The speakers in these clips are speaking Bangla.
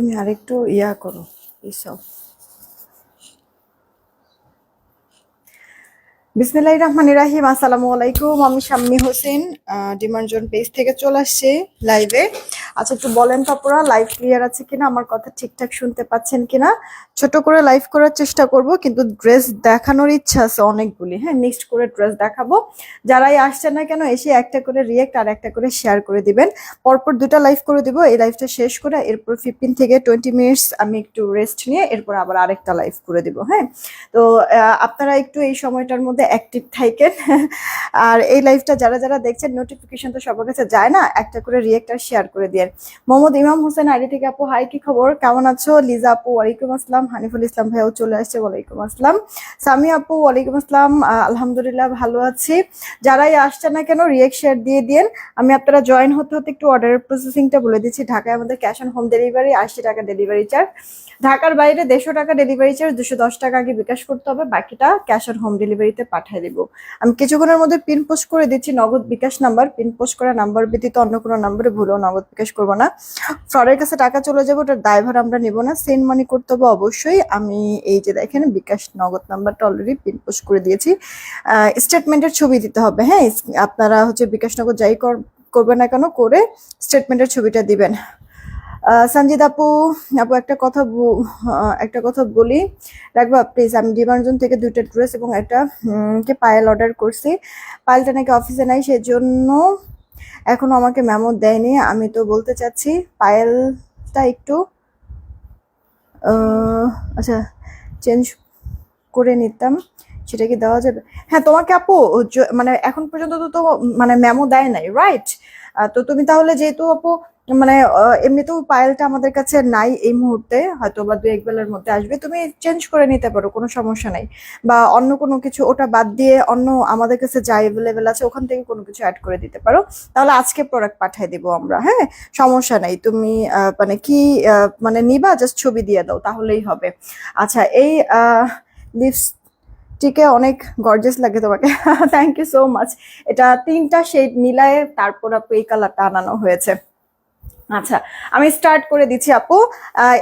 তুমি আরেকটু ইয়া করো এইসব বিসমিল্লাহ রহমান রাহিম, আসসালামু আলাইকুম। আমি শাম্মী হোসেন ডিমার্জন পেজ থেকে চলে আসছি লাইভে আচ্ছা একটু বলেন আপনারা লাইভ ক্লিয়ার আছে কিনা? আমার কথা ঠিকঠাক শুনতে পাচ্ছেন কিনা? ছোট করে লাইভ করার চেষ্টা করব, কিন্তু ড্রেস দেখানোর ইচ্ছা আছে অনেকগুলি। হ্যাঁ মিক্সড করে ড্রেস দেখাবো। যারাই আসছে না কেন, এসে একটা করে রিয়েক্ট আর একটা করে শেয়ার করে দিবেন। পরপর দুটা লাইভ করে দিব। এই লাইভটা শেষ করে এরপর ফিফটিন থেকে টোয়েন্টি মিনিটস আমি একটু রেস্ট নিয়ে এরপর আবার আরেকটা লাইভ করে দিব। হ্যাঁ তো আপনারা একটু এই সময়টার মধ্যে অ্যাক্টিভ থাকেন। আর এই লাইভটা যারা যারা দেখছেন নোটিফিকেশন তো সবার কাছে যায় না, একটা করে রিয়েক্ট আর শেয়ার করে দিয়ে। মোহাম্মদ ইমাম হোসেন, আইডি থেকে আপু, হাই, কি খবর? কেমন আছো? লিজা আপু, ওয়ালাইকুম আসসালাম। হানিফুল ইসলাম ভাইও চলে আসছে, ওয়ালাইকুম আসসালাম। সামি আপু, ওয়ালাইকুম আসসালাম। আলহামদুলিল্লাহ ভালো আছি। যারাই আসছে না কেন রিয়েক্ট শেয়ার দিয়ে দিন আমি আপনারা জয়েন হতে হতে একটু অর্ডারের প্রসেসিংটা বলে দিচ্ছি। ঢাকায় আমাদের ক্যাশ অন হোম ডেলিভারি আশি টাকা ডেলিভারি চার্জ ঢাকার বাইরে দেড়শো টাকা ডেলিভারি চার্জ দুশো দশ টাকা আগে বিকাশ করতে হবে। বাকিটা ক্যাশ অন হোম ডেলিভারিতে পাঠিয়ে দিব। আমি কিছুক্ষণের মধ্যে পিন পোস্ট করে দিচ্ছি। Nagad bKash number PIN post করা নাম্বার ব্যতীত অন্য কোনো নাম্বারে ভুলেও নগদ বিকাশ করব না। ফ্রডের কাছে টাকা চলে যাবে, ওটার দায়ভার আমরা নেব না। সেন্ড মানি করতে হবে অবশ্যই। আমি এই যে দেখেন, বিকাশ নগদ নাম্বারটা অলরেডি পিন পোস্ট করে দিয়েছি। স্টেটমেন্টের ছবি দিতে হবে হ্যাঁ? আপনারা হচ্ছে বিকাশ নগদ যাই কর- করবেন না কেন, করে স্টেটমেন্টের ছবিটা দিবেন। সঞ্জিত আপু আপু একটা কথা একটা কথা বলি। রাখব প্লিজ আমি ডিমার্জন থেকে দুইটা ড্রেস এবং একটা কে পায়েল অর্ডার করছি। পায়েলটা নাকি অফিসে নাই, সেজন্য এখনও আমাকে মেমো দেয়নি। আমি তো বলতে চাচ্ছি, পায়েলটা একটু আচ্ছা চেঞ্জ করে নিতাম, সেটা কি দেওয়া যাবে? হ্যাঁ তোমাকে আপু মানে এখন পর্যন্ত তো তো মানে মেমো দেয় নাই রাইট তো তুমি তাহলে যেহেতু আপু মানে এমনিতেও পায়েলটা আমাদের কাছে নাই এই মুহূর্তে হয়তো বা দু এক বেলার মধ্যে আসবে। তুমি চেঞ্জ করে নিতে পারো, কোনো সমস্যা নাই। বা অন্য কোনো কিছু ওটা বাদ দিয়ে অন্য আমাদের কাছে যা অ্যাভেলেবেল আছে, ওখান থেকে কোনো কিছু অ্যাড করে দিতে পারো। তাহলে আজকে প্রোডাক্ট পাঠিয়ে দিব আমরা হ্যাঁ? সমস্যা নাই। তুমি মানে কি মানে নিবা? জাস্ট ছবি দিয়ে দাও, তাহলেই হবে। আচ্ছা এই লিপস্টিকে অনেক গর্জেস লাগে তোমাকে। থ্যাংক ইউ সো মাচ এটা তিনটা শেড মিলায়ে তারপর এই কালারটা আনানো হয়েছে। আচ্ছা আমি স্টার্ট করে দিচ্ছি আপু।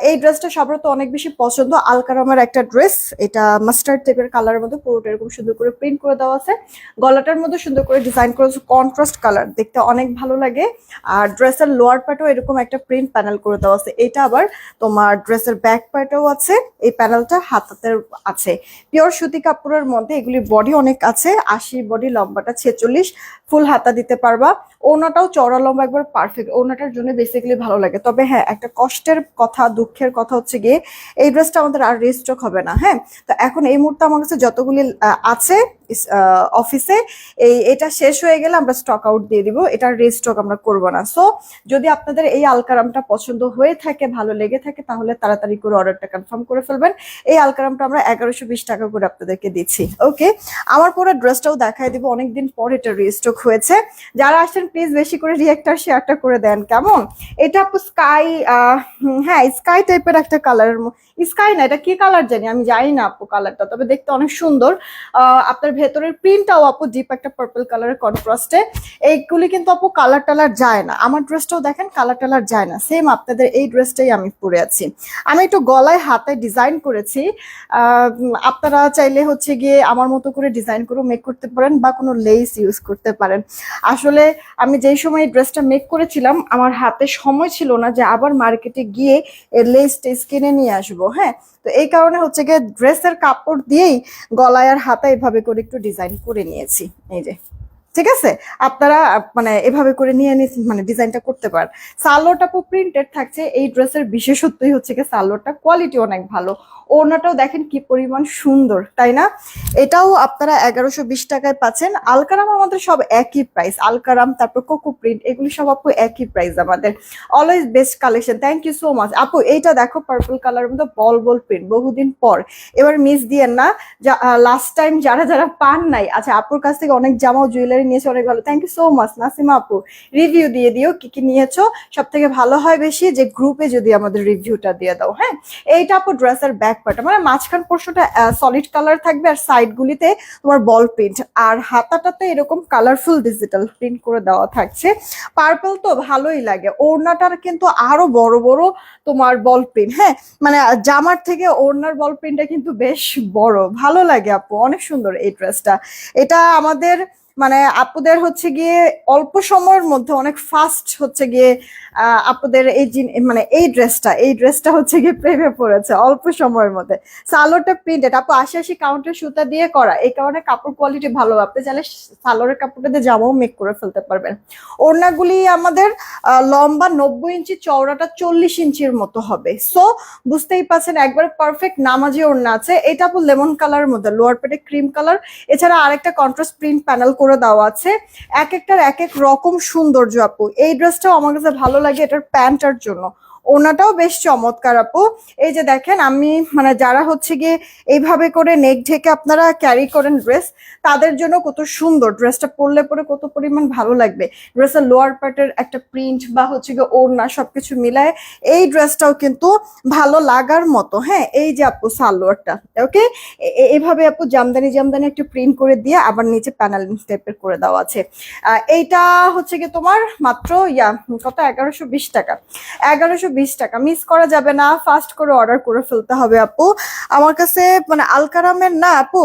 এই ড্রেসটা সবার তো অনেক বেশি পছন্দ। আলকারামের একটা ড্রেস এটা মাস্টার্ড টাইপের কালারের মধ্যে পুরোটা এরকম সুন্দর করে প্রিন্ট করে দেওয়া আছে। গলাটার মধ্যে সুন্দর করে ডিজাইন করেছে কন্ট্রাস্ট কালার দেখতে অনেক ভালো লাগে। আর ড্রেসের লোয়ার পার্টও এরকম একটা প্রিন্ট প্যানেল করে দেওয়া আছে। এটা আবার তোমার ড্রেসের ব্যাক পার্টেও আছে। এই প্যানেলটা হাতাতের আছে। পিওর সুতি কাপড়ের মধ্যে এগুলির বডি অনেক আছে। আশি বডি লম্বাটা ছেচল্লিশ। ফুল হাতা দিতে পারবা। ওনাটাও চড়া লম্বা, একবার পারফেক্ট ওনাটার জন্য বেসিক্যালি ভালো লাগে। তবে হ্যাঁ একটা কষ্টের কথা, দুঃখের কথা হচ্ছে গিয়ে, এই ড্রেসটা আমাদের আর রিস্টক হবে না হ্যাঁ? তো এখন এই মুহূর্তে আমার কাছে যতগুলি আছে অফিসে এই, এটা শেষ হয়ে গেলে আমরা স্টক আউট দিয়ে দিব, এটা রিস্টক আমরা করব না। সো যদি আপনাদের এই আলকারামটা পছন্দ হয়ে থাকে, ভালো লেগে থাকে, তাহলে তাড়াতাড়ি করে অর্ডারটা কনফার্ম করে ফেলবেন। এই আলকারামটা আমরা এগারোশো বিশ টাকা করে আপনাদেরকে দিচ্ছি, ওকে? আমার পরে ড্রেসটাও দেখাই দিব, অনেকদিন পর এটা রিস্টক হয়েছে। যারা আসছেন প্লিজ বেশি করে রিয়েক্টার শেয়ারটা করে দেন, কেমন? এটা স্কাই হ্যাঁ স্কাই টাইপের একটা কালার স্কাই না, এটা কি কালার জানি? আমি জানি না আপু কালারটা তবে দেখতে অনেক সুন্দর। আপনার ভেতরের প্রিন্টটাও আপু ডিপ একটা পার্পল কালারের কন্ট্রাস্টে এইগুলি কিন্তু আপু কালার টালার যায় না। আমার ড্রেসটাও দেখেন কালার টালার যায় না। সেম আপনাদের এই ড্রেসটাই আমি পরে আছি। আমি একটু গলায় হাতে ডিজাইন করেছি। আপনারা চাইলে হচ্ছে গিয়ে আমার মতো করে ডিজাইন করে মেক করতে পারেন বা কোনো লেস ইউজ করতে পারেন। আসলে আমি যেই সময় এই ড্রেসটা মেক করেছিলাম, আমার হাতে সময় ছিল না যে আবার মার্কেটে গিয়ে লেস টেস কিনে নিয়ে আসব হ্যাঁ? তো এই কারণে হচ্ছে গিয়ে ড্রেসের কাপড় দিয়েই গলায় আর হাতে এভাবে করে একটু ডিজাইন করে নিয়েছি এই যে। ঠিক আছে? আপনারা মানে এভাবে করে নিয়ে নি মানে ডিজাইনটা করতে পারেন। সালোয়ারটা পুরো প্রিন্টেড থাকছে, এই ড্রেসের বিশেষত্বই হচ্ছে কি, সালোয়ারটা কোয়ালিটি অনেক ভালো। ওড়নাটাও দেখেন কি পরিমাণ সুন্দর, তাই না? এটাও আপনারা এগারোশো বিশ টাকায় পাচ্ছেন। আলকারাম আমাদের সব একই প্রাইস আলকারাম, তারপর কোকো প্রিন্ট এগুলি সব আপু একই প্রাইস আমাদের। Always best collection thank you so much আপু, এইটা দেখো পার্পল কালারের মধ্যে বল বল প্রিন্ট বহুদিন পর। এবার মিস দিয়েন না লাস্ট টাইম যারা যারা পান নাই আচ্ছা আপুর কাছ থেকে অনেক জামাও জুয়েলারি কালারই নিয়েছো অনেক ভালো। Thank you so much Nasima আপু। রিভিউ দিয়ে দিও, কি কি নিয়েছো? সব থেকে ভালো হয় বেশি যে গ্রুপে যদি আমাদের রিভিউটা দিয়ে দাও হ্যাঁ? এইটা আপু ড্রেসের ব্যাক পার্ট মানে মাঝখান পোর্শনটা সলিড কালার থাকবে আর সাইডগুলিতে তোমার বল প্রিন্ট আর হাতাটাতে এরকম কালারফুল ডিজিটাল প্রিন্ট করে দেওয়া থাকছে। পার্পল তো ভালোই লাগে। ওড়নাটার কিন্তু আরও বড় বড় তোমার বল প্রিন্ট হ্যাঁ? মানে জামার থেকে ওড়নার বল প্রিন্টটা কিন্তু বেশ বড়। ভালো লাগে আপু, অনেক সুন্দর এই ড্রেসটা এটা আমাদের মানে আপুদের হচ্ছে গিয়ে অল্প সময়ের মধ্যে অনেক ফাস্ট হচ্ছে গিয়ে আপুদের এই মানে এই ড্রেসটা এই ড্রেসটা হচ্ছে গিয়ে প্রেমে পড়েছে অল্প সময়ের মধ্যে। সালোয়ারটা প্রিন্টেড আপু আশি আশি কাউন্টের সুতা দিয়ে করা, এই কারণে কাপড় কোয়ালিটি ভালো, আপনি চাইলে সালোয়ারের কাপড়টা দিয়ে জামাও মেক করে ফেলতে পারবেন। ওড়নাগুলি আমাদের লম্বা নব্বই ইঞ্চি, চওড়াটা চল্লিশ ইঞ্চির মতো হবে। সো বুঝতেই পারছেন, একবার পারফেক্ট নামাজি ওড়না আছে। এটা আপু লেমন কালারের মধ্যে, লোয়ার পেটে ক্রিম কালার এছাড়া আরেকটা কন্ট্রাস্ট প্রিন্ট প্যানেল করে দেওয়া আছে। এক একটার এক এক রকম সৌন্দর্য আপু। এই ড্রেসটাও আমার কাছে ভালো লাগে এটার প্যান্টার জন্য। ওনাটাও বেশ চমৎকার আপু। এই যে দেখেন, আমি মানে যারা হচ্ছে গিয়ে এইভাবে করে নেক ঢেকে আপনারা ক্যারি করেন ড্রেস তাদের জন্য কত সুন্দর। ড্রেসটা পরলে পরে কত পরিমাণ ভালো লাগবে। ড্রেসের লোয়ার পার্টের একটা প্রিন্ট বা হচ্ছে গিয়ে ওড়না সবকিছু মিলায় এই ড্রেসটাও কিন্তু ভালো লাগার মতো। হ্যাঁ এই যে আপু সালোয়ারটা ওকে এইভাবে আপু জামদানি জামদানি একটু প্রিন্ট করে দিয়ে আবার নিচে প্যানেল টাইপের করে দেওয়া আছে। এইটা হচ্ছে গিয়ে তোমার মাত্র, ইয়া, কত? এগারোশো টাকা। এগারোশো বিশ টাকা। মিস করা যাবে না ফাস্ট করে অর্ডার করে ফেলতে হবে আপু। আমার কাছে মানে আলকারামের না আপু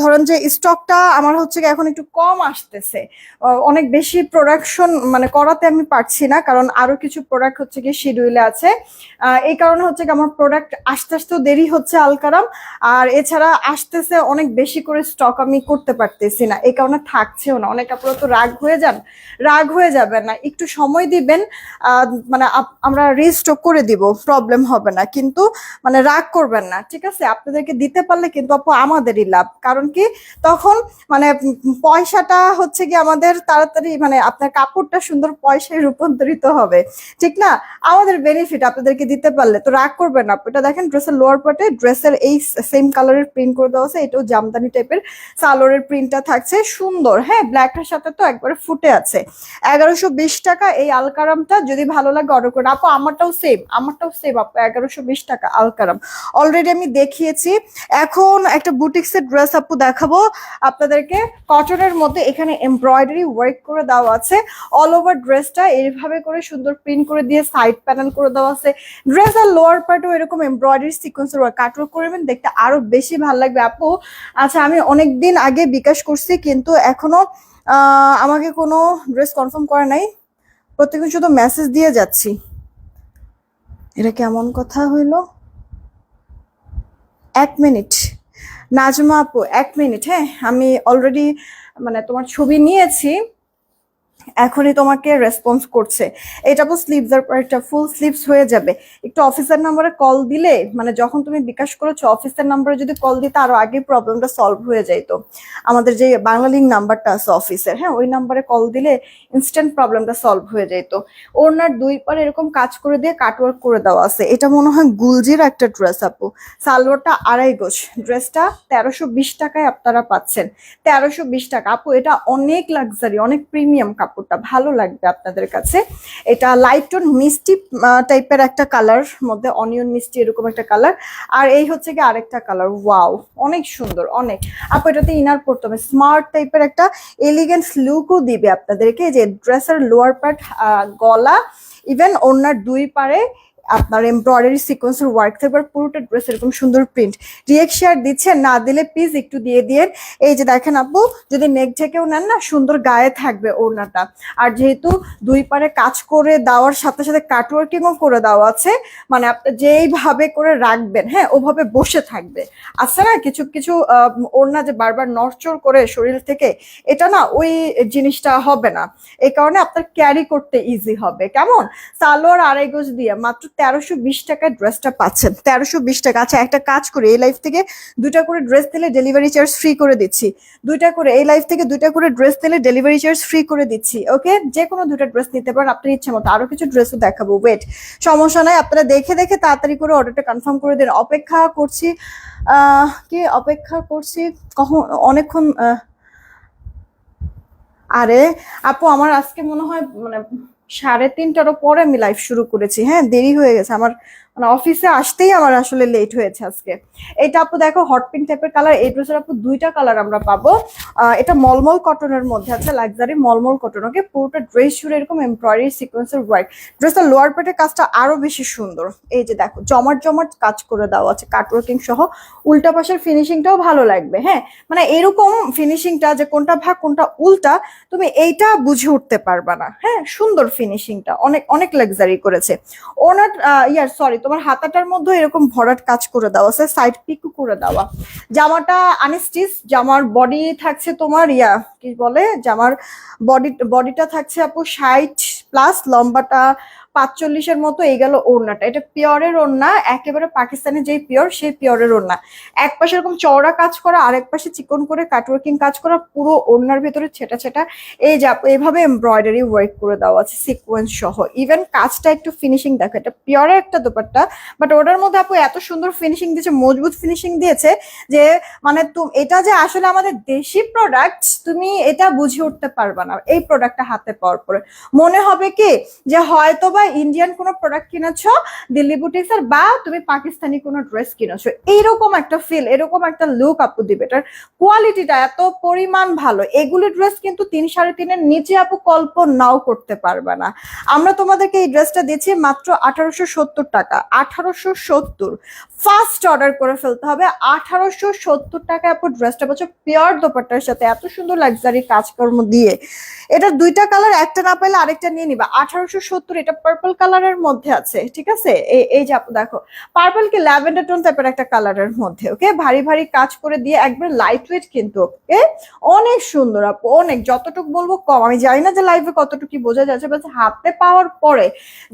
ধরেন যে স্টকটা আমার হচ্ছে এখন একটু কম আসতেছে। অনেক বেশি প্রোডাকশন মানে করাতে আমি পারছি না, কারণ আরও কিছু প্রোডাক্ট হচ্ছে গিয়ে শিডিউলে আছে। এই কারণে হচ্ছে কি আমার প্রোডাক্ট আসতে আসতেও দেরি হচ্ছে আলকারাম। আর এছাড়া আসতেছে অনেক বেশি করে স্টক আমি করতে পারতেছি না। এই কারণে থাকছেও না। অনেক আপনারা তো রাগ হয়ে যান। রাগ হয়ে যাবেন না। একটু সময় দিবেন। মানে আমরা রিস্টক করে দিব প্রবলেম হবে না। কিন্তু মানে রাগ করবেন না, ঠিক আছে? আপনাদেরকে দিতে পারলে কিন্তু আপু আমাদেরই লাভ। কারণ কি? তখন মানে পয়সাটা হচ্ছে কি আমাদের তাড়াতাড়ি মানে আপনার কাপড়টা সুন্দর পয়সায় রূপান্তরিত হবে। ঠিক না? আমাদের বেনিফিট আপনাদেরকে দিতে পারলে তো রাগ করবেন না এটা দেখেন ড্রেসের লোয়ার পার্টে ড্রেসের এই সেম কালারের প্রিন্ট করে দেওয়া আছে। এটাও জামদানি টাইপের সালোয়ারের প্রিন্টটা থাকছে। সুন্দর হ্যাঁ? ব্ল্যাকটার সাথে তো একবারে ফুটে আছে। এগারোশো টাকা এই আলকারামটা যদি ভালো লাগে অর্ডার করুন। আপু আমারটাও সেম আমারটাও সেম আপু, এগারোশো বিশ টাকা আলকারাম অলরেডি আমি দেখিয়েছি। এখন একটা বুটিক্সের ড্রেস আপু দেখাবো। আপনাদেরকে কটনের মধ্যে এখানে এমব্রয়ডারি ওয়ার্ক করে দেওয়া আছে। অল ওভার ড্রেসটা এইভাবে করে সুন্দর প্রিন্ট করে দিয়ে সাইড প্যানেল করে দেওয়া আছে। ড্রেস আর লোয়ার পার্টও এরকম এমব্রয়ডারি সিকোয়েন্সের ওয়ার্ক কাটওয়ার্ক করবেন দেখতে আরও বেশি ভালো লাগবে আপু। আচ্ছা আমি অনেক দিন আগে বিকাশ করছি, কিন্তু এখনও আমাকে কোনো ড্রেস কনফার্ম করা নাই। প্রত্যেকদিন শুধু মেসেজ দিয়ে যাচ্ছি। এটা কেমন কথা হইল? এক মিনিট। নাজমা আপু, এক মিনিট হ্যাঁ? আমি অলরেডি মানে তোমার ছবি নিয়েছি। এখনই তোমাকে রেসপন্স করছে। এটা আপু স্লিভস একটা ফুল স্লিভস হয়ে যাবে। একটু অফিসের নাম্বারে কল দিলে মানে যখন তুমি বিকাশ করেছ অফিসের নাম্বারে যদি কল দিতে, আরও আগে প্রবলেমটা সলভ হয়ে যাইতো আমাদের যে বাংলা লিঙ্ক নাম্বারটা আছে অফিসের হ্যাঁ ওই নাম্বারে কল দিলে ইনস্ট্যান্ট প্রবলেমটা সলভ হয়ে যাইতো ওনার দুই পারে এরকম কাজ করে দিয়ে কাটওয়ার্ক করে দেওয়া আছে। এটা মনে হয় গুলজির একটা ড্রেস আপু। সালোয়ারটা আড়াই গোছ ড্রেসটা তেরোশো বিশ টাকায় আপনারা পাচ্ছেন। তেরোশো বিশ টাকা। আপু, এটা অনেক লাক্সারি অনেক প্রিমিয়াম কাপড়টা ভালো লাগবে আপনাদের কাছে। এটা লাইট টোন মিষ্টি টাইপের একটা কালার মধ্যে অনিয়ন মিষ্টি এরকম একটা কালার আর এই হচ্ছে কি আরেকটা কালার ওয়াও অনেক সুন্দর, অনেক। আপ, এটাতে ইনার পড়তে হবে। স্মার্ট টাইপের একটা এলিগেন্স লুকও দিবে আপনাদেরকে। যে ড্রেসের লোয়ার পার্ট গলা ইভেন ওনার দুই পারে আপনার এমব্রয়ডারি সিকোয়েন্সের ওয়ার্ক থাকবে আর পুরোটা ড্রেস এরকম সুন্দর প্রিন্ট রিয়েক্ট শেয়ার দিচ্ছেন না দিলে প্লিজ একটু দিয়ে দিয়ে এই যে দেখেন আপু, যদি নেক ঢেকেও নেন না, সুন্দর গায়ে থাকবে ওড়নাটা। আর যেহেতু দুই পারে কাজ করে দেওয়ার সাথে সাথে কাটওয়ার্কিংও করে দেওয়া আছে মানে আপনি যেইভাবে করে রাখবেন হ্যাঁ ওভাবে বসে থাকবে। আছে না কিছু কিছু ওড়না যে বারবার নড়চড় করে শরীর থেকে, এটা না ওই জিনিসটা হবে না। এই কারণে আপনার ক্যারি করতে ইজি হবে। কেমন? সালোয়ার আড়াই গোজ দিয়ে, মাত্র তেরোশো বিশ টাকায় ড্রেসটা পাচ্ছেন। তেরোশো বিশ টাকা। আচ্ছা একটা কাজ করে, এই লাইফ থেকে দুইটা করে ড্রেস দিলে ডেলিভারি চার্জ ফ্রি করে দিচ্ছি। দুইটা করে, এই লাইফ থেকে দুইটা করে ড্রেস দিলে ডেলিভারি চার্জ ফ্রি করে দিচ্ছি ওকে যে কোনো দুটো ড্রেস নিতে পারেন, আপনার ইচ্ছে মতো। আরও কিছু ড্রেসও দেখাবো। ওয়েট সমস্যা নাই, আপনারা দেখে দেখে তাড়াতাড়ি করে অর্ডারটা কনফার্ম করে দিন। অপেক্ষা করছি কি অপেক্ষা করছি? কখন, অনেকক্ষণ আরে, আপু, আমার আজকে মনে হয় মানে সাড়ে তিনটারও পরে আমি লাইভ শুরু করেছি। হ্যাঁ দেরি হয়ে গেছে। আমার মানে অফিসে আসতেই আমার আসলে লেট হয়েছে আজকে। এটা আপু দেখো হট পিঙ্ক টাইপের কালার এই ড্রেসের আপু দুইটা কালার আমরা পাবো। এটা মলমল কটনের মধ্যে আছে লাক্সারি মলমল কটন ওকে পুরোটা ড্রেস জুড়ে এরকম এমব্রয়ডারি সিকোয়েন্সের ওয়ার্ক ড্রেসের লোয়ার পেটের কাজটা আরও বেশি সুন্দর। এই যে দেখো, জমাট জমাট কাজ করে দেওয়া আছে কাটওয়ার্কিং সহ। উল্টা পাশের ফিনিশিংটাও ভালো লাগবে হ্যাঁ? মানে এরকম ফিনিশিংটা যে কোনটা ভাগ, কোনটা উল্টা, তুমি এইটা বুঝে উঠতে পারবা না হ্যাঁ? সুন্দর ফিনিশিংটা অনেক অনেক লাক্সারি করেছে। ওনার ইয়ার সরি তোমার হাতাটার মধ্যে এরকম ভরাট কাজ করে দেওয়া আছে সাইড পিকু করে দেওয়া। জামাটা আনস্টিচ জামার বডি থাকছে তোমার ইয়া, কি বলে? জামার বডি বডিটা থাকছে আপু ষাট প্লাস লম্বাটা পাঁচচল্লিশের মতো এই গেল ওড়নাটা। এটা পিওরের ওড়না, একেবারে পাকিস্তানি যেই পিওর সেই পিওরের ওড়না। এক পাশে এরকম চওড়া কাজ করা, আরেক পাশে চিকন করে কাটওয়ার্কিং কাজ করা, পুরো ওড়নার ভেতরে ছেটা ছেটা। এই যা এভাবে এমব্রয়ডারি ওয়ার্ক করে দেওয়া আছে সিকোয়েন্স সহ। ইভেন কাজটা একটু ফিনিশিং দেখো, এটা পিওরের একটা দোপাট্টা বাট ওটার মধ্যে আপু এত সুন্দর ফিনিশিং দিয়েছে, মজবুত ফিনিশিং দিয়েছে, যে মানে এটা যে আসলে আমাদের দেশি প্রোডাক্ট তুমি এটা বুঝে উঠতে পারবে না, এই প্রোডাক্টটা হাতে পাওয়ার পরে। মনে হবে কি, যে হয়তো বা ইন্ডিয়ান কোনো প্রোডাক্ট কিনেছো দিল্লি বুটিক্সের বা তুমি পাকিস্তানি কোনো ড্রেস কিনেছো, এইরকম একটা ফিল এরকম একটা লুক আপু দিবে। এটার কোয়ালিটিটা এত পরিমাণ ভালো, এগুলি ড্রেস কিন্তু তিন সাড়ে তিনের নিচে আপু কল্পনাও করতে পারবে না। আমরা তোমাদেরকে এই ড্রেসটা দিচ্ছি মাত্র আঠারোশো সত্তর টাকা, আঠারোশো সত্তর। ফার্স্ট অর্ডার করে ফেলতে হবে, আঠারোশো সত্তর টাকায় আপু ড্রেসটা পাচ্ছ পিওর দোপাট্টার সাথে, এত সুন্দর লাক্সারি কাজকর্ম দিয়ে। এটা দুইটা কালার একটা না পেলে আরেকটা নিয়ে নিবা। আঠারোশো সত্তর, এটা পার্পল কালারের মধ্যে আছে, ঠিক আছে? এই এই যে দেখো পার্পল কি ল্যাভেন্ডার টোন টাইপের একটা কালারের মধ্যে ওকে ভারী ভারী কাজ করে দিয়ে একবার লাইট ওয়েট কিন্তু ওকে অনেক সুন্দর আপু, অনেক, যতটুকু বলব কম। আমি জানি না যে লাইভে কতটুকু বোঝা যাচ্ছে বাট হাতে পাওয়ার পরে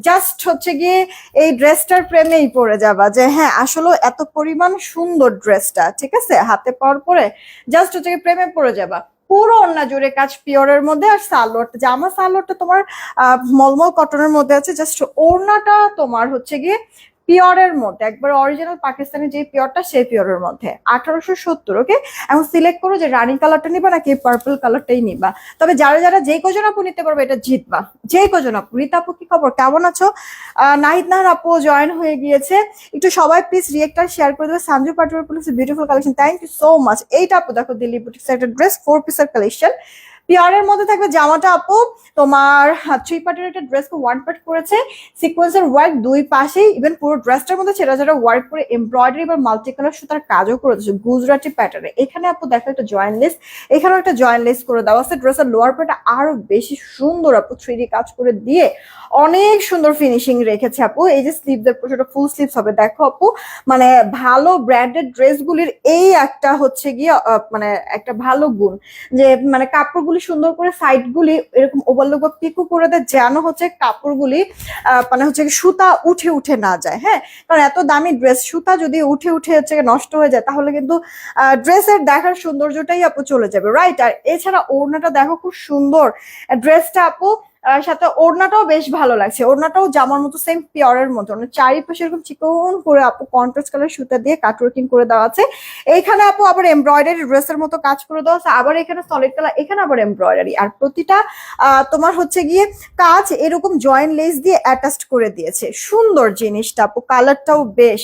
জাস্ট হচ্ছে গিয়ে এই ড্রেসটার প্রেমেই পড়ে যাবা যে হ্যাঁ আসলে এত পরিমাণ সুন্দর ড্রেসটা ঠিক আছে? হাতে পাওয়ার পরে জাস্ট হচ্ছে গিয়ে প্রেমে পড়ে যাবা। পুরো ওড়না জুড়ে কাজ পিওরের মধ্যে আর সালোয়ারটা। জামা সালোয়ারটা তোমার মলমল কটনের মধ্যে আছে। জাস্ট ওড়নাটা তোমার হচ্ছে গিয়ে পিওরের মধ্যে, একবার অরিজিনাল পাকিস্তানি যে পিওরটা সেই পিওরের মধ্যে। আঠারোশো সত্তর ওকে এখন সিলেক্ট করো যে রানি কালারটা নিবা নাকি পার্পল কালারটাই নিবা। তবে যারা যারা যেই কজন আপু নিতে পারবে এটা জিতবা। যেই কজন আপু, রীতা আপু কি খবর? কেমন আছো? নাহিদ নাহার আপু জয়েন হয়ে গিয়েছে। একটু সবাই প্লিজ রিয়েক্টার শেয়ার করে দেবে। Sanju Patowar police beautiful collection thank you so much এইটা আপু দেখো দিল্লি বুটিক্স একটা ড্রেস ফোর পিসের কালেকশন পিয়ারের মধ্যে থাকবে জামাটা আপু। তোমার থ্রি পার্টের একটা ড্রেসকে ওয়ান পার্ট করেছে। সিকোয়েন্সের ওয়ার্ক দুই পাশেই। ইভেন পুরো ড্রেসটার মধ্যে ছেড়া ছেড়া ওয়ার্ক করে এমব্রয়ডারি বা মাল্টি কালার সুতার কাজও করে দিচ্ছে গুজরাটি প্যাটার্নে এখানে আপু দেখো একটা জয়েন লেস এখানেও একটা জয়েন লেস করে দেওয়া আছে ড্রেসের লোয়ার পার্টটা আরও বেশি সুন্দর আপু থ্রি কাজ করে দিয়ে অনেক সুন্দর ফিনিশিং রেখেছে আপু। এই যে স্লিভদের সেটা ফুল স্লিভস হবে। দেখো আপু মানে ভালো ব্র্যান্ডেড ড্রেসগুলির এই একটা হচ্ছে গিয়ে মানে একটা ভালো গুণ। যে মানে কাপড়গুলি সুন্দর করে সাইড গুলি এরকম ওভারলোক বা পিকু করে দেয়, যেন হচ্ছে কাপড়গুলি মানে হচ্ছে সুতা উঠে উঠে না যায় হ্যাঁ? কারণ এত দামি ড্রেস, সুতা যদি উঠে উঠে হচ্ছে নষ্ট হয়ে যায়, তাহলে কিন্তু ড্রেসের দেখার সৌন্দর্যটাই আপু চলে যাবে রাইট আর এছাড়া ওড়নাটা দেখো খুব সুন্দর, ড্রেসটা আপু সাথে ওড়নাটাও বেশ ভালো লাগছে। ওড়নাটাও জামার মতো সেম পিওরের মতো। মানে চারিপাশে এরকম চিকন করে আপু কন্ট্রাস্ট কালার সুতা দিয়ে কাটওয়ার্কিং করে দেওয়া আছে। এইখানে আপু আবার এমব্রয়ডারি ড্রেসের মতো কাজ করে দেওয়া আছে। আবার এখানে সলিড কালার এখানে আবার এমব্রয়ডারি আর প্রতিটা তোমার হচ্ছে গিয়ে কাজ এরকম জয়েন্ট লেস দিয়ে অ্যাটাচড করে দিয়েছে। সুন্দর জিনিসটা আপু কালারটাও বেশ।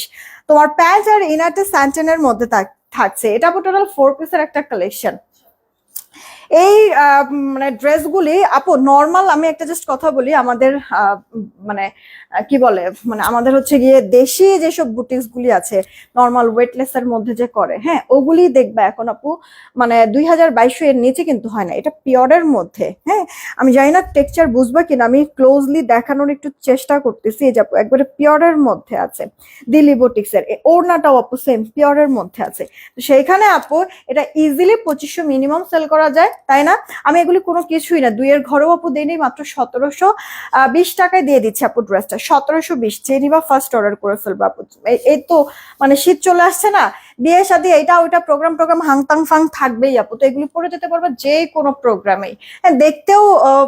তোমার প্যান্ট আর ইনারটা স্যান্টেনের মধ্যে থাক- থাকছে। এটা আপু টোটাল ফোর পিসের একটা কালেকশন এই মানে ড্রেসগুলি, আপু নর্মাল আমি একটা জাস্ট কথা বলি, আমাদের মানে কি বলে মানে আমাদের হচ্ছে গিয়ে দেশি যেসব বুটিক্স গুলি আছে নর্মাল ওয়েটলেস এর মধ্যে যে করে হ্যাঁ ওগুলি দেখবে এখন আপু মানে দুই হাজার এর নিচে কিন্তু হয় না, এটা পিওরের মধ্যে হ্যাঁ। আমি জানি না টেক্সচার বুঝবা কিনা, আমি ক্লোজলি দেখানোর একটু চেষ্টা করতেছি যে আপু, একবারে পিওরের মধ্যে আছে, দিল্লি বুটিক্স এর, এ- ওড়নাটাও আপু সেম পিওরের মধ্যে আছে। তো সেইখানে আপু, এটা ইজিলি পঁচিশশো মিনিমাম সেল করা যায়। তাই না? আমি এগুলি কোনো কিছুই না। দুইয়ের ঘরেও আপু দেয়নি মাত্র সতেরোশো বিশ টাকায় দিয়ে দিচ্ছে আপু ড্রেসটা। সতেরোশো বিশ, যে নিবা ফার্স্ট অর্ডার করে ফেলব আপু। এই তো মানে শীত চলে আসছে না বিয়ে, শাদী এটা ওইটা প্রোগ্রাম টোগ্রাম হাংতাং, ফাং থাকবেই আপু। তো এগুলি পরে যেতে পারবে যে কোনো প্রোগ্রামেই হ্যাঁ দেখতেও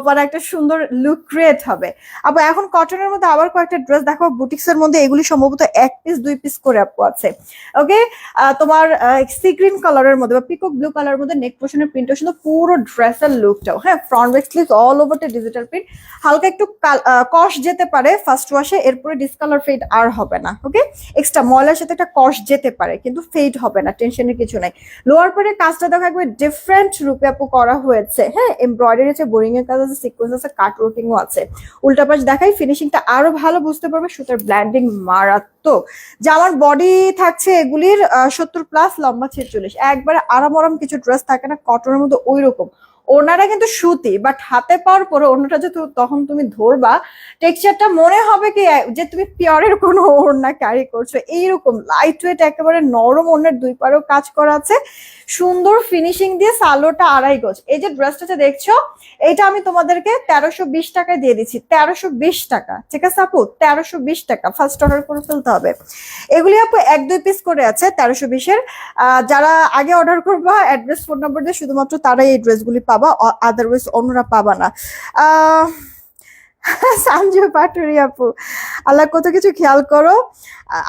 মানে একটা সুন্দর লুক ক্রিয়েট হবে। আপু, এখন কটনের মধ্যে আবার কয়েকটা ড্রেস দেখো বুটিক্স এর মধ্যে এগুলি সম্ভবত এক পিস দুই পিস করে আপু আছে। ওকে তোমার সি গ্রিন কালারের মধ্যে বা পিকক ব্লু কালারের মধ্যে নেক পোর্শনের প্রিন্টও সুন্দর পুরো ড্রেসের লুকটাও হ্যাঁ front back sleeve all over ওভারটা digital print হালকা একটু কস যেতে পারে ফার্স্ট ওয়াশে এরপরে ডিসকালার ফেড আর হবে না। ওকে এক্সট্রা ময়লার সাথে একটা কস যেতে পারে, কিন্তু ফেড হবে না টেনশনের কিছু নাই। লোয়ার পারে কাজটা দেখো একবার ডিফারেন্ট রূপে আপু করা হয়েছে। হ্যাঁ এমব্রয়ডারি আছে বোরিং এর কাজ আছে সিকোয়েন্স আছে কাট ওয়ার্কিংও আছে। উল্টা পাশ দেখাই ফিনিশিংটা আরও ভালো বুঝতে পারবে, সুতার ব্ল্যান্ডিং মারাত্মক। জামার বডি থাকছে এগুলির সত্তর প্লাস লম্বা ছেচল্লিশ। একবারে আরাম আরাম কিছু ড্রেস থাকে না কটনের মধ্যে ওই রকম ওনারা কিন্তু সুতি বাট হাতে পাওয়ার পরে ওনাটা যে তখন তুমি ধরবা টেক্সচারটা মনে হবে কি, যে তুমি পিওরের কোনো ওড়না ক্যারি করছ। এইরকম লাইট ওয়েট একেবারে নরম ওড়নার দুই পারেও কাজ করা আছে। সুন্দর ফিনিশিং দিয়ে সালোটা আড়াই গজ। এই যে ড্রেসটা যে দেখছ, এটা আমি তোমাদেরকে তেরোশো বিশ টাকায় দিয়ে দিচ্ছি। তেরোশো বিশ টাকা, ঠিক আছে আপু? তেরোশো বিশ টাকা। ফার্স্ট অর্ডার করে ফেলতে হবে। এগুলি আপু এক দুই পিস করে আছে তেরোশো বিশের। যারা আগে অর্ডার করবা অ্যাড্রেস ফোন নাম্বার দিয়ে শুধুমাত্র তারাই এই ড্রেসগুলি পাবা। আদারওয়াইজ অন্যরা পাবা না। সঞ্জু পাটুরি আপু, আল্লাহ কত কিছু খেয়াল করো।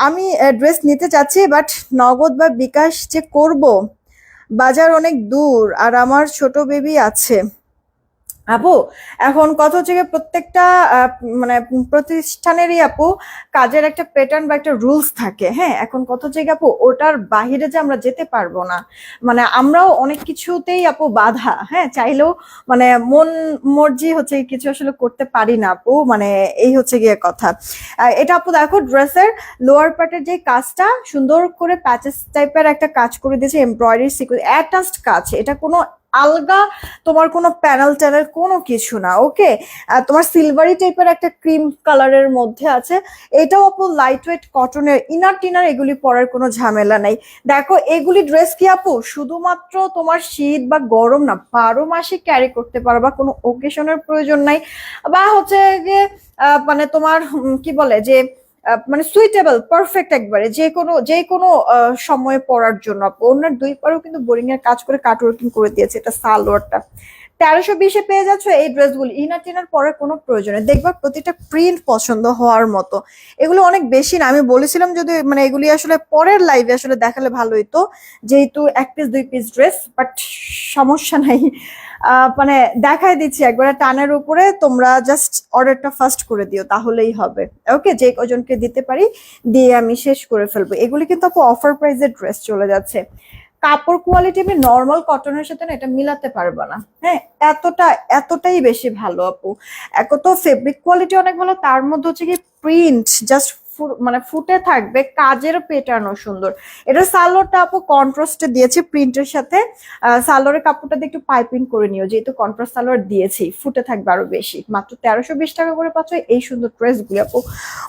আমি ড্রেস নিতে চাচ্ছি বাট নগদ বা বিকাশ যে করব, বাজার অনেক দূর, আর আমার ছোট বেবি আছে। আপু এখন কত হচ্ছে প্রত্যেকটা মানে প্রতিষ্ঠানেরই আপু কাজের একটা প্যাটার্ন বা একটা রুলস থাকে হ্যাঁ? এখন কত হচ্ছে আপু ওটার বাহিরে যে আমরা যেতে পারব না মানে আমরাও অনেক কিছুতেই আপু বাধা হ্যাঁ? চাইলেও মানে মন মর্জি হচ্ছে কিছু আসলে করতে পারি না আপু মানে এই হচ্ছে গিয়ে কথা। এটা আপু দেখো ড্রেসের লোয়ার পার্টের যে কাজটা, সুন্দর করে প্যাচেস টাইপের একটা কাজ করে দিয়েছে এমব্রয়ডারি সিকুয়েন্স অ্যাটাচড কাজ। এটা কোনো আলগা তোমার কোনো প্যানেল ট্যানেল কোনো কিছু না ওকে তোমার সিলভারি টাইপের একটা ক্রিম কালারের মধ্যে আছে। এটাও আপু লাইট ওয়েট কটনের ইনার টিনার এগুলি পরার কোনো ঝামেলা নাই। দেখো, এগুলি ড্রেস কি আপু? শুধুমাত্র তোমার শীত বা গরম না, বারো মাসে ক্যারি করতে পারবা কোনো ওকেশনের প্রয়োজন নাই। বা হচ্ছে যে মানে তোমার কি বলে যে মানে সুইটেবল পারফেক্ট একবারে। যে কোনো যে কোনো সময়ে পড়ার জন্য। ওনার দুই পারও কিন্তু বোরিং এর কাজ করে কাট ওয়ার্কিং করে দিয়েছে, এটা সালোয়ারটা। তেরোশো বিশে পেয়ে যাচ্ছ এই ড্রেসগুলো। ইনার টিনার পরে কোনো প্রয়োজন নেই। দেখবা প্রতিটা প্রিন্ট পছন্দ হওয়ার মতো। এগুলো অনেক বেশি না। আমি বলেছিলাম যদি মানে এগুলি আসলে পরের লাইভে আসলে দেখালে ভালো হতো যেহেতু এক পিস দুই পিস ড্রেস বাট সমস্যা নাই। মানে দেখাই দিচ্ছি একবারে টানের উপরে, তোমরা জাস্ট অর্ডারটা ফার্স্ট করে দিও, তাহলেই হবে। ওকে যে কজনকে দিতে পারি, দিয়ে আমি শেষ করে ফেলব। এগুলি কিন্তু অফার প্রাইসের ড্রেস চলে যাচ্ছে। কাপড় কোয়ালিটি আমি নর্মাল কটনের সাথে না এটা মিলাতে পারব না। হ্যাঁ এতটা, এতটাই বেশি ভালো আপু। এক তো ফেব্রিক কোয়ালিটি অনেক ভালো, তার মধ্যে হচ্ছে কি প্রিন্ট জাস্ট মানে ফুটে থাকবে কাজের প্যাটার্নও সুন্দর। এটা সালোয়ারটা আপু কন্ট্রাস্টে দিয়েছে প্রিন্টের সাথে। সালোয়ারের দিয়ে একটু পাইপিং করে নিও, যেহেতু কন্ট্রাস্ট সালোয়ার দিয়েছি, ফুটে থাকবে আরও বেশি। মাত্র তেরোশো বিশ টাকা করে পাচ্ছ এই সুন্দর ড্রেসগুলো আপু।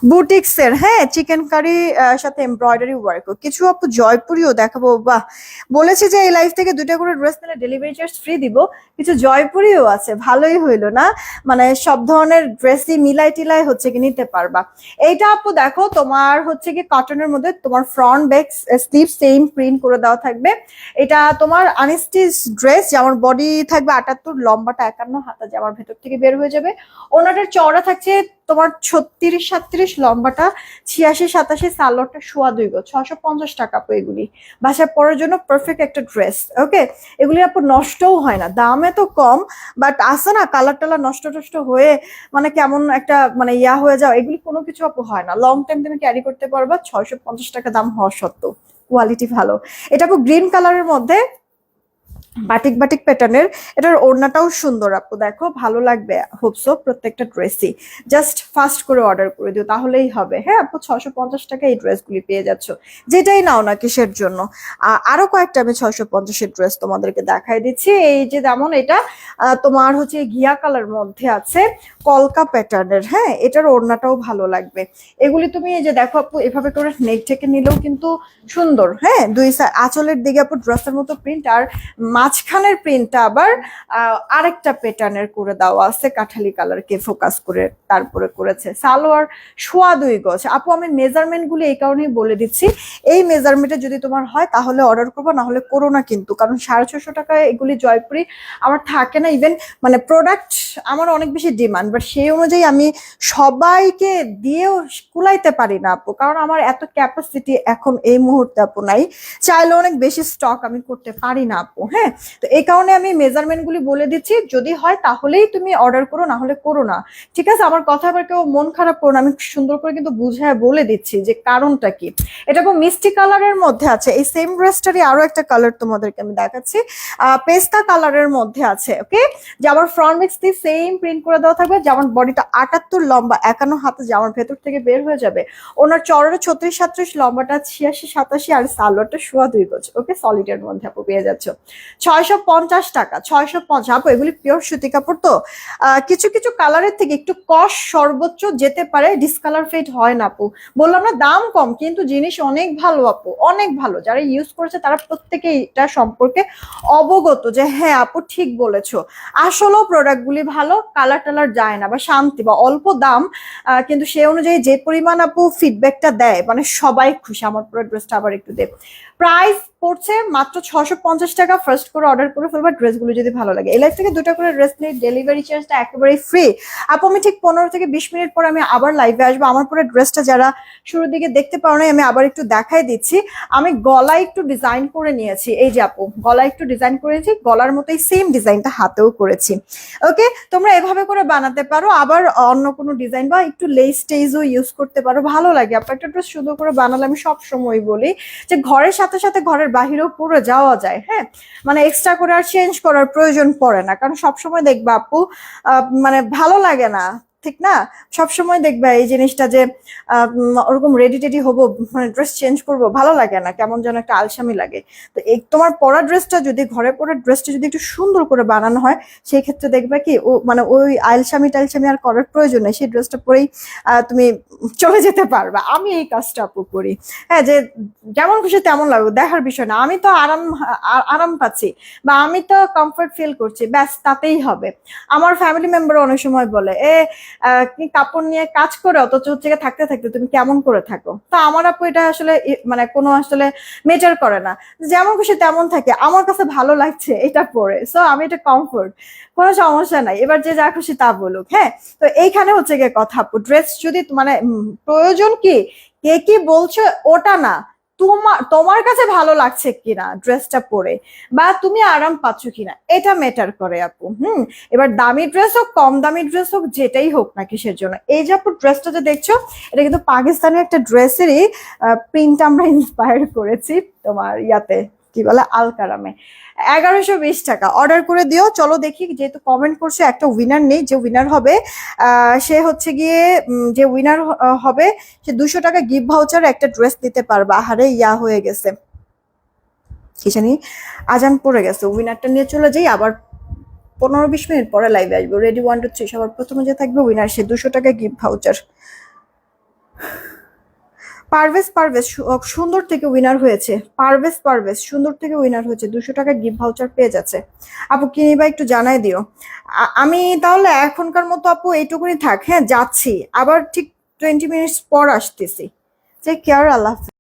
বুটিক্সের হ্যাঁ চিকেন কারি সাথে এমব্রয়ডারি ওয়ার্ক কিছু আপু জয়পুরিও দেখাবো, বাহ! বলেছি যে এই লাইফ থেকে দুইটা করে ড্রেস নিলে ডেলিভারি চার্জ ফ্রি দিব। কিছু জয়পুরিও আছে, ভালোই হইল না? মানে সব ধরনের ড্রেসই মিলাই টিলাই হচ্ছে কি নিতে পারবা। এইটা আপু দেখো তোমার হচ্ছে কি কটনের মধ্যে তোমার front back sleeve same print করে দেওয়া থাকবে। এটা তোমার আনস্টিচ ড্রেস যেমন বডি থাকবে আটাত্তর, লম্বাটা একান্ন হাতা জামার ভেতর থেকে বের হয়ে যাবে। ওনাটার চওড়া থাকছে তোমার ছত্রিশ সাতত্রিশ, লম্বাটা ছিয়াশি সাতাশি, সালোয়ারটা সোয়া দুই গো ছশো পঞ্চাশ টাকা আপু এগুলি। বাসায় পরার জন্য পারফেক্ট একটা ড্রেস ওকে এগুলি আপু নষ্টও হয় না, দামে তো কম বাট আসে না কালার টালার নষ্ট টষ্ট হয়ে মানে কেমন একটা মানে ইয়া হয়ে যাও এগুলি কোনো কিছু আপু হয় না। লং টাইম তুমি ক্যারি করতে পারবা, ছয়শো পঞ্চাশ টাকা দাম হওয়া সত্ত্বেও। কোয়ালিটি ভালো। এটা আপু গ্রিন কালারের মধ্যে বাটিক বাটিক প্যাটার্নের, এটার ওড়নাটাও সুন্দর আপু, দেখো ভালো লাগবে হোপসো প্রত্যেকটা ড্রেসই জাস্ট ফাস্ট করে অর্ডার করে দিও, তাহলেই হবে। হ্যাঁ আপু ছশো পঞ্চাশ টাকা এই ড্রেসগুলি পেয়ে যাচ্ছ। যেটাই নাও না কিসের জন্য। আরও কয়েকটা আমি ছশো পঞ্চাশের ড্রেস তোমাদেরকে দেখাই দিচ্ছি। এই যে যেমন এটা তোমার হচ্ছে ঘিয়া কালার মধ্যে আছে কলকা প্যাটার্নের হ্যাঁ এটার ওড়নাটাও ভালো লাগবে। এগুলি তুমি এই যে দেখো আপু, এভাবে করে নেক থেকে নিলেও কিন্তু সুন্দর হ্যাঁ দুই আঁচলের দিকে আপু ড্রেসের মতো প্রিন্ট আর মাঝ মাঝখানের প্রিন্টটা আবার আরেকটা প্যাটার্নের করে দেওয়া আছে, কাঠালি কালারকে ফোকাস করে তারপরে করেছে। সালোয়ার সোয়া দুই গজ। আপু, আমি মেজারমেন্ট গুলি এই কারণেই বলে দিচ্ছি, এই মেজারমেন্টে যদি তোমার হয় তাহলে অর্ডার করব না হলে করো না কিন্তু, কারণ সাড়ে ছশো টাকায় এগুলি জয়পুরি আমার থাকে না ইভেন মানে প্রোডাক্ট আমার অনেক বেশি ডিমান্ড বাট সেই অনুযায়ী আমি সবাইকে দিয়েও কুলাইতে পারি না আপু, কারণ আমার এত ক্যাপাসিটি এখন এই মুহূর্তে আপু নাই। চাইলে অনেক বেশি স্টক আমি করতে পারি না আপু হ্যাঁ? তো এই কারণে আমি মেজারমেন্ট গুলি বলে দিচ্ছি। যদি হয় তাহলেই তুমি অর্ডার করো, না হলে করো না। ঠিক আছে? আমার কথা আবার কেউ মন খারাপ করো না। আমি সুন্দর করে কিন্তু বুঝায় বলে দিচ্ছি যে কারণটা কি। এটা খুব মিষ্টি কালারের মধ্যে আছে। এই সেম ড্রেসটারই আরও একটা কালার তোমাদেরকে আমি দেখাচ্ছি। পেস্তা কালারের মধ্যে আছে ওকে জামার ফ্রন্ট মিক্স দিয়ে সেম প্রিন্ট করে দেওয়া থাকবে। জামার বডিটা আটাত্তর লম্বা, একান্ন হাতে জামার ভেতর থেকে বের হয়ে যাবে, ওনার চড়াটা ছত্রিশ, সাতত্রিশ, লম্বাটা ছিয়াশি, সাতাশি আর সালোয়ারটা সোয়া দুই গজ ওকে সলিডের মধ্যে আপু পেয়ে যাচ্ছ। ছয়শো পঞ্চাশ টাকা, ছয়শো পঞ্চাশ। আপু, এগুলি পিওর সুতি কাপড় তো। কিছু কিছু কালারের থেকে একটু কস সর্বোচ্চ যেতে পারে ডিসকালার ফেড হয় না, আপু। বললাম না দাম কম, কিন্তু জিনিস অনেক ভালো, আপু, অনেক ভালো। যারা ইউজ করেছে, তারা প্রত্যেকেই এটা সম্পর্কে অবগত যে হ্যাঁ আপু, ঠিক বলেছ। আসলেও প্রোডাক্টগুলি ভালো কালার টালার যায় না, বা শান্তি, বা অল্প দাম কিন্তু সে অনুযায়ী যে পরিমাণ, আপু ফিডব্যাকটা দেয় মানে সবাই খুশি। আমার পুরো ড্রেসটা আবার একটু দে প্রাইস পড়ছে মাত্র ছশো পঞ্চাশ টাকা ফার্স্ট করে অর্ডার করে ফেলবা ড্রেসগুলো যদি ভালো লাগে। এই থেকে দুটো করে ড্রেস নিয়ে ডেলিভারি চার্জটা একেবারেই ফ্রি আপু, আমি ঠিক পনেরো থেকে বিশ মিনিট পর আমি আবার লাইভে আসব। আমার পরে ড্রেসটা যারা শুরুর দিকে দেখতে পারো নাই, আমি আবার একটু দেখাই দিচ্ছি। আমি গলা একটু ডিজাইন করে নিয়েছি। এই যে আপু গলা একটু ডিজাইন করেছি গলার মতোই সেম ডিজাইনটা হাতেও করেছি। ওকে তোমরা এভাবে করে বানাতে পারো, আবার অন্য কোনো ডিজাইন বা একটু লেস টেজও ইউজ করতে পারো। ভালো লাগে। আপু একটা ড্রেস সুন্দর করে বানালে আমি সব সময় বলি যে, ঘরের সাথে সাথে ঘরের বাহিরেও পুরো যাওয়া যায় হ্যাঁ? মানে এক্সট্রা করে আর চেঞ্জ করার প্রয়োজন পড়ে না। কারণ সবসময় দেখবা আপু মানে ভালো লাগে না। ঠিক না? সবসময় দেখবা এই জিনিসটা যে ওরকম রেডি টেডি হব ড্রেস চেঞ্জ করব, ভালো লাগে না, কেমন যেন একটা আলসামি লাগে। তো এই তোমার পরা ড্রেসটা যদি, ঘরে পরা ড্রেসটা যদি একটু সুন্দর করে বানানো হয়, সেই ক্ষেত্রে দেখবে কি, ও মানে ওই আলসামি টালসামি আর করার প্রয়োজন নেই, সেই ড্রেসটা পরেই তুমি চলে যেতে পারবে। আমি এই কাজটা আপু করি। হ্যাঁ যে যেমন খুশি তেমন লাগবে দেখার বিষয় না। আমি তো আরাম আরাম পাচ্ছি বা আমি তো কমফর্ট ফিল করছি, ব্যাস তাতেই হবে। আমার ফ্যামিলি মেম্বার অনেক সময় বলে, এ কাপড় নিয়ে কাজ করে, অথচ হচ্ছে থাকতে থাকতে তুমি কেমন করে থাকো? তো আমার আপু এটা আসলে মানে কোনো আসলে মেটার করে না। যেমন খুশি তেমন থাকে। আমার কাছে ভালো লাগছে এটা পরে। সো আমি এটা কমফোর্ট কোনো সমস্যা নাই। এবার যে যা খুশি তা বলুক হ্যাঁ? তো এইখানে হচ্ছে গিয়ে কথা আপু। ড্রেস যদি মানে প্রয়োজন কি? কে কি বলছো ওটা না। তোমার তোমার কাছে ভালো লাগছে কিনা ড্রেসটা পরে? বা তুমি আরাম পাচ্ছ কিনা? এটা ম্যাটার করে আপু, হুম? এবার দামি ড্রেস হোক, কম দামি ড্রেস হোক, যেটাই হোক না কিসের জন্য। এই যে আপু ড্রেসটা যে দেখছ, এটা কিন্তু পাকিস্তানের একটা ড্রেসেরই প্রিন্ট আমরা ইন্সপায়ার করেছি তোমার ইয়াতে। কি বলে আলকারামে এগারোশো বিশ টাকা। অর্ডার করে দিও। চলো দেখি, যেহেতু কমেন্ট করছে, একটা উইনার নেই, যে উইনার হবে সে হচ্ছে গিয়ে যে উইনার হবে, সে দুশো টাকা গিফট ভাউচার একটা ড্রেস দিতে পারবে। আহারে, ইয়া হয়ে গেছে। কি জানি, আজান পড়ে গেছে। উইনারটা নিয়ে চলে যাই, আবার পনেরো বিশ মিনিট পরে লাইভে আসব। রেডি ওয়ান টু থ্রি সবার প্রথমে যে থাকবে উইনার সে দুশো টাকা গিফট ভাউচার পারভেজ পারভেজ সুন্দর থেকে উইনার হয়েছে। পারভেজ পারভেজ সুন্দর থেকে উইনার হয়েছে। দুশো টাকা গিফট ভাউচার পেয়ে যাচ্ছে। আপু কিনিবা একটু জানাই দিও। আমি তাহলে এখনকার মতো আপু এইটুকুনি থাক। হ্যাঁ যাচ্ছি। আবার ঠিক টোয়েন্টি মিনিটস পর আসতেছি। যে কেয়ার আল্লাহ।